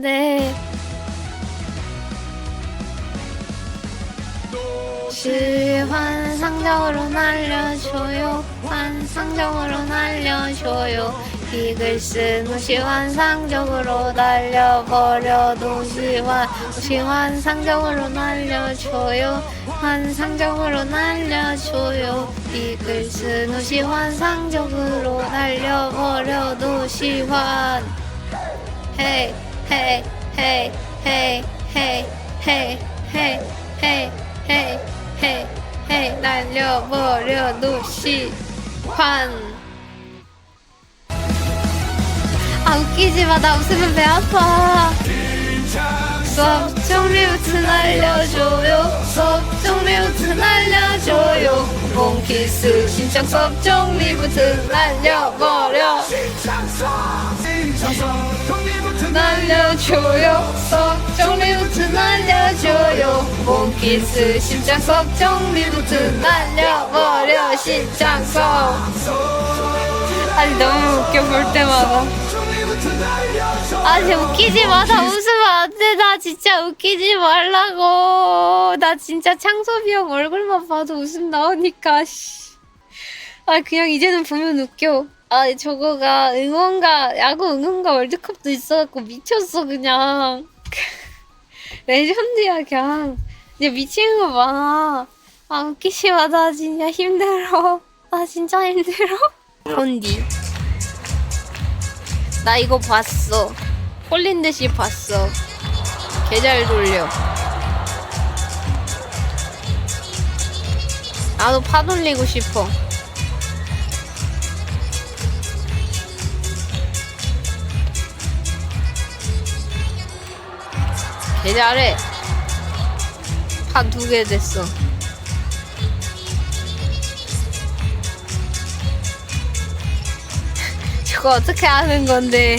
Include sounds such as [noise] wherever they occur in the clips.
네. 시 환상적으로 날려줘요? 환상적으로 날려줘요? 이글 쓴 옷이 환상적으로 날려버려 노시환 옷이 환상적으로 날려줘요? 환상적으로 날려줘요? 이글 쓴 옷이 환상적으로 날려버려 노시환. 헤이 헤이 헤이 헤이 헤이 헤이 헤이 헤이 헤이 헤이 헤이 날려버려 노시환. 아 웃기지 마. 나 웃으면 배 아파. 수업 종류부터 날려줘요. 수업 종류부터 날려줘요. 몽키스 신청 수업 종류부터 날려버려 날려줘요 종류부터 날려줘요 신청 수업 종류부터 날려버려 신청서 아니 너무 웃겨 볼 때마다 아니 웃기지 마. 다 웃으면 안 돼. 나 진짜 웃기지 말라고. 나 진짜 창섭이 형 얼굴만 봐도 웃음 나오니까. 씨. 아 그냥 이제는 보면 웃겨. 아 저거가 응원가 야구 응원가 월드컵도 있어갖고 미쳤어 그냥. [laughs] 레전드야 그냥. 이제 미치는 거 많아. 아 마. 나 진짜 힘들어. 나 진짜 힘들어. 본디. 나 이거 봤어. 홀린 듯이 봤어. 개잘 돌려. 나도 파 돌리고 싶어. 개 잘해. 파두개 됐어. [laughs] 저거 어떻게 하는 건데?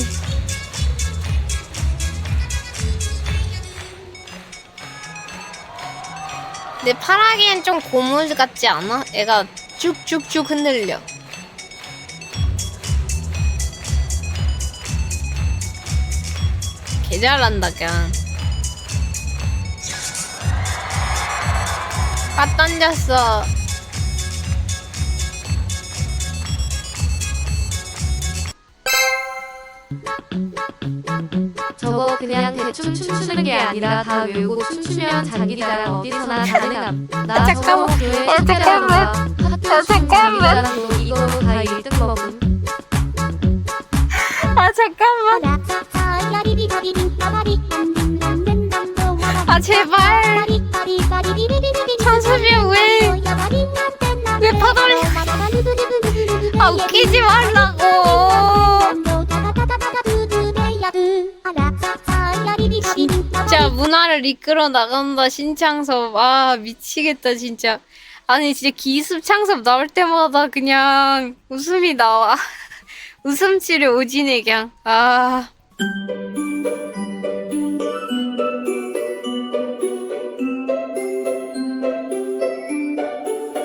근데 파라기엔 좀 고무 같지 않아? 애가 쭉쭉쭉 흔들려. 개 잘한다 그냥. 빠 던졌어. 저거 그냥 대충 춤추는 게 아니라 다 외우고 춤추면 자기랑 어디서나 가능함. 나 잠깐만. 저거 교회 어, 잠깐만. 어, 잠깐만. 이거 다 1등 먹음. 아 잠깐만. 아 제발. 웃기지 말라고. 진짜 문화를 이끌어 나간다 신창섭. 아 미치겠다 진짜. 아니 진짜 기습 창섭 나올 때마다 그냥 웃음이 나와. [laughs] 웃음 치료 오지네 그냥. 아.